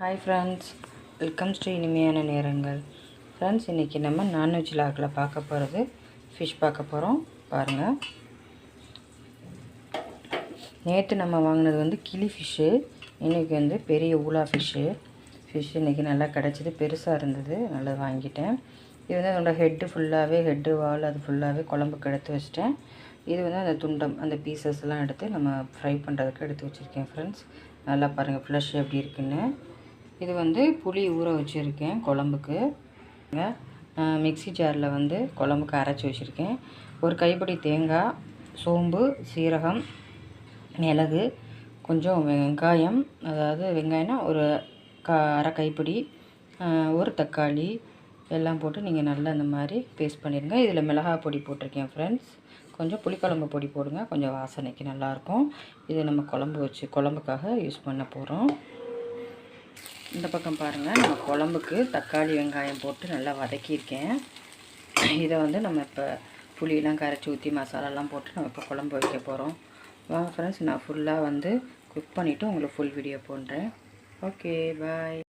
Hi friends welcome to இனிமையான நேரங்கள். Friends இன்றைக்கி நம்ம நான்வெஜ் லாக்கில் பார்க்க போகிறது ஃபிஷ் பார்க்க போகிறோம் பாருங்கள் நேற்று நம்ம வாங்கினது வந்து கிளி ஃபிஷ்ஷு இன்றைக்கி வந்து பெரிய ஊலா ஃபிஷ்ஷு ஃபிஷ் இன்றைக்கி நல்லா கிடச்சிது. பெருசாக இருந்தது. நல்லா வாங்கிட்டேன். இது வந்து அதோட ஹெட்டு ஃபுல்லாகவே ஹெட்டு வால் அது ஃபுல்லாகவே குழம்புக்கு எடுத்து வச்சிட்டேன். இது வந்து அந்த துண்டம் அந்த பீசஸ்லாம் எடுத்து நம்ம ஃப்ரை பண்ணுறதுக்கு எடுத்து வச்சுருக்கேன் ஃப்ரெண்ட்ஸ் நல்லா பாருங்கள் ஃப்ளஷ் எப்படி இருக்குன்னு. இது வந்து புளி ஊற வச்சுருக்கேன் குழம்புக்கு. மிக்ஸி ஜாரில் வந்து குழம்புக்கு அரைச்சி வச்சுருக்கேன். ஒரு கைப்பிடி தேங்காய் சோம்பு சீரகம் மிளகு கொஞ்சம் வெங்காயம். அதாவது வெங்காயம்னா ஒரு கா அரை கைப்பிடி ஒரு தக்காளி எல்லாம் போட்டு நீங்கள் நல்லா இந்த மாதிரி பேஸ்ட் பண்ணிடுங்க. இதில் மிளகாய் பொடி போட்டிருக்கேன் ஃப்ரெண்ட்ஸ் கொஞ்சம் புளிக்குழம்பு பொடி போடுங்க. கொஞ்சம் வாசனைக்கு நல்லாயிருக்கும் இது நம்ம குழம்பு வச்சு குழம்புக்காக யூஸ் பண்ண போகிறோம் இந்த பக்கம் பாருங்கள் நம்ம குழம்புக்கு தக்காளி வெங்காயம் போட்டு நல்லா வதக்கியிருக்கேன். இதை வந்து நம்ம இப்போ புளியெலாம் கரைச்சி ஊற்றி மசாலாலாம் போட்டு நம்ம இப்போ குழம்பு வைக்க போகிறோம் வாங்க ஃப்ரெண்ட்ஸ் நான் ஃபுல்லாக வந்து குக் பண்ணிவிட்டு உங்களுக்கு ஃபுல் வீடியோ போடுறேன். Okay bye